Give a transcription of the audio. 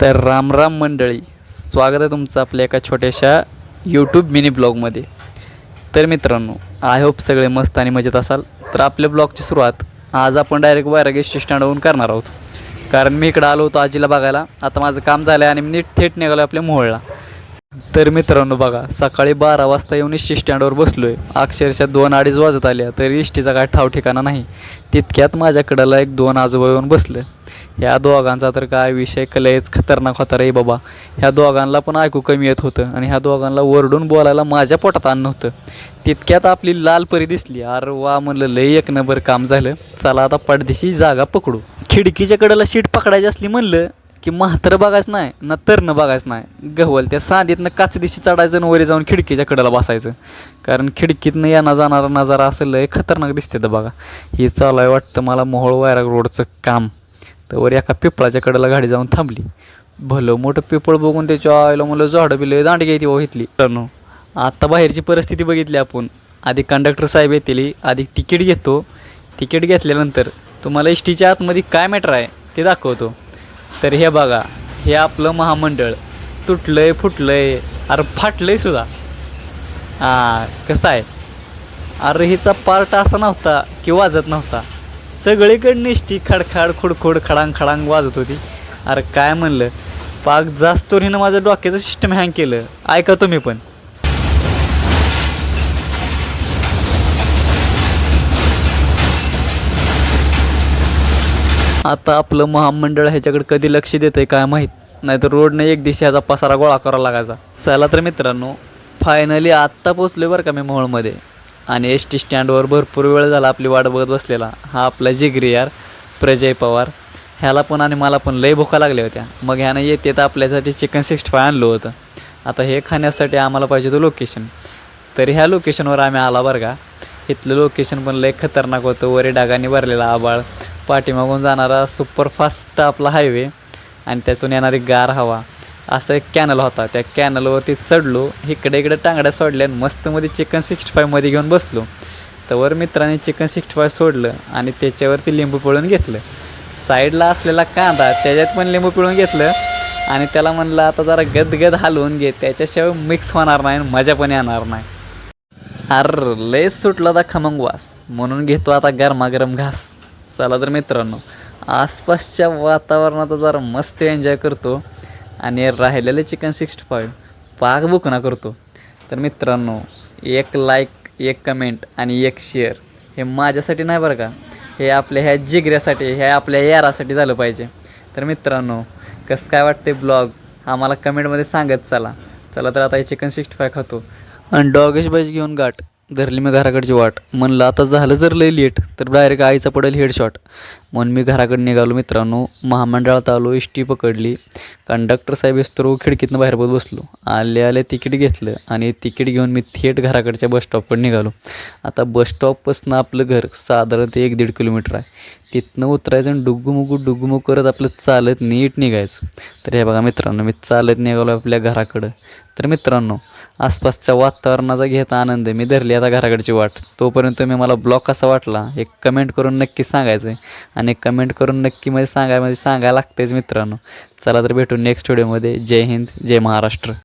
तर राम राम मंडळी स्वागत आहे तुमचं आपल्या एका छोट्याशा यूट्यूब मिनी ब्लॉगमध्ये तर मित्रांनो आय होप सगळे मस्त आणि मजेत असाल. तर आपल्या ब्लॉगची सुरुवात आज आपण डायरेक्ट वैराग एस स्टँडवरून करणार आहोत. कारण मी इकडं आलो होतो आजीला बघायला. आता माझं काम झालं आहे आणि मी नीट थेट निघालो आपल्या मोहळला. तर मित्रांनो बघा सकाळी बारा वाजता येऊन इष्टी स्टँडवर बसलो आहे अक्षरशः दोन अडीच वाजत आल्या तरी इष्टीचा काय ठाव ठिकाणा नाही. तितक्यात माझ्याकडला एक दोन आजोबा येऊन बसलं. ह्या दोघांचा तर काय विषय कलेच खतरनाक होता रे बाबा. ह्या दोघांना पण ऐकू कमी येत होतं आणि ह्या दोघांना वरडून बोलायला माझ्या पोटात अन्न होतं. तितक्यात आपली लाल परी दिसली. अरे वा म्हणलं लय एक नंबर काम झालं. चला आता पडदेशी जागा पकडू. खिडकीच्या कडेला शीट पकडायची असली म्हणलं की म्हातारं बघायचं नाही ना तरणं बघायचं नाही. गहवल त्या सांदीतनं काच दिशी चढायचं आणि वरी जाऊन खिडकीच्या कडेला बसायचं. कारण खिडकीतनं येणं जाणारा नजारा असं लय खतरनाक दिसते तर बघा. हे चालू आहे वाटतं मला मोहोळ वायरा रोडचं काम. तर वर एका पिपळाच्या कडेला गाडी जाऊन थांबली. भलं मोठं पिपळ बघून त्याच्या आईला मला झाडं बिलं दांडी घ्यायची हो इथली. तर आता बाहेरची परिस्थिती बघितली आपण. आधी कंडक्टर साहेब येतील आधी तिकीट घेतो. तिकीट घेतल्यानंतर तुम्हाला एस टीच्या आतमध्ये काय मॅटर आहे ते दाखवतो. तर हे बघा हे आपलं महामंडळ. तुटलंय फुटलंय अरे फाटलंय सुद्धा. हां कसं आहे? अरे हिचा पार्ट असा नव्हता की वाजत नव्हता. सगळीकडे निष्ठी खडखाड खुडखुड खडांग खडांग वाजत होती. अरे काय म्हणलं? पाक जास्त हिनं माझं डोक्याचं सिस्टम हँग केलं. ऐका तुम्ही पण. आता आपलं महामंडळ ह्याच्याकडे कधी लक्ष देतं आहे काय माहीत? नाहीतर रोडने एक दिवशी ह्याचा पसारा गोळा करावा लागायचा. चला तर मित्रांनो फायनली आत्ता पोचले बरं का मी मोहोळमध्ये. आणि एस टी स्टँडवर भरपूर वेळ झाला आपली वाट बघत बसलेला. हा आपला जिगरी यार प्रजय पवार. ह्याला पण आणि मला पण लई भुका लागल्या होत्या. मग ह्यानं येते तर आपल्यासाठी चिकन सिक्स्टी फाय आणलं होतं. आता हे खाण्यासाठी आम्हाला पाहिजे होतं लोकेशन तर ह्या लोकेशनवर आम्ही आला बरं का. इथलं लोकेशन पण लय खतरनाक होतं. वरे डागाने भरलेला आबाळ. पाठीमागून जाणारा सुपरफास्ट आपला हायवे आणि त्यातून येणारी गार हवा. असा एक कॅनल होता. त्या कॅनलवरती चढलो इकडे इकडे टांगड्या सोडल्या आणि मस्तमध्ये चिकन सिक्स्टी फायमध्ये घेऊन बसलो. तर मित्राने चिकन सिक्स्टी फाय सोडलं आणि त्याच्यावरती लिंबू पिळून घेतलं. साईडला असलेला कांदा त्याच्यात पण लिंबू पिळून घेतलं आणि त्याला म्हणलं आता जरा गदगद हलवून घे त्याच्याशिवाय मिक्स होणार नाही आणि मजा पण येणार नाही. अर लय सुटला आता खमंग वास. म्हणून घेतो आता गरमागरम घास. चला तर मित्रांनो आसपासच्या वातावरणाचा जरा मस्त एन्जॉय करतो. आणि राहिलेले चिकन सिक्स्टी फाईव्ह पाक बुकना करतो. तर मित्रांनो एक लाईक एक कमेंट आणि एक शेअर हे माझ्यासाठी नाही बरं का? हे आपल्या ह्या जिगऱ्यासाठी ह्या आपल्या यारासाठी झालं पाहिजे. तर मित्रांनो कसं काय वाटते ब्लॉग आम्हाला कमेंटमध्ये सांगत चला. चला तर आता हे चिकन सिक्स्टी फाय खातो. आणि डॉगेश बैज घेऊन गाठ. धरली मी घराकडची वाट. म्हणलं आता झालं जर लई लेट तर डायरेक्ट आईचा पडेल हेडशॉट म्हणून मी घराकडे निघालो मित्रांनो. महामंडळात आलो एस टी पकडली. कंडक्टर साहेब असतो खिडकीतनं बाहेर बघत बसलो. आले आले तिकीट घेतलं आणि तिकीट घेऊन मी थेट घराकडच्या बसस्टॉपवर निघालो. आता बसस्टॉपपासून आपलं घर साधारण ते एक दीड किलोमीटर आहे. तिथनं उतरायचं आणि डुग्गुमुगू डुग्गुमुग करत आपलं चालत नीट निघायचं. तर हे बघा मित्रांनो मी चालत निघालो आपल्या घराकडं. तर मित्रांनो आसपासच्या वातावरणाचा घेता आनंद मी धरली. आता घराकडची वाट. तोपर्यंत मी मला ब्लॉग कसा वाटला एक कमेंट करून नक्की सांगायचं आहे आणि कमेंट करून नक्की म्हणजे सांगाय म्हणजे सांगायला लागतेच मित्रांनो. चला तर भेटू नेक्स्ट व्हिडिओमध्ये जय हिंद जय महाराष्ट्र.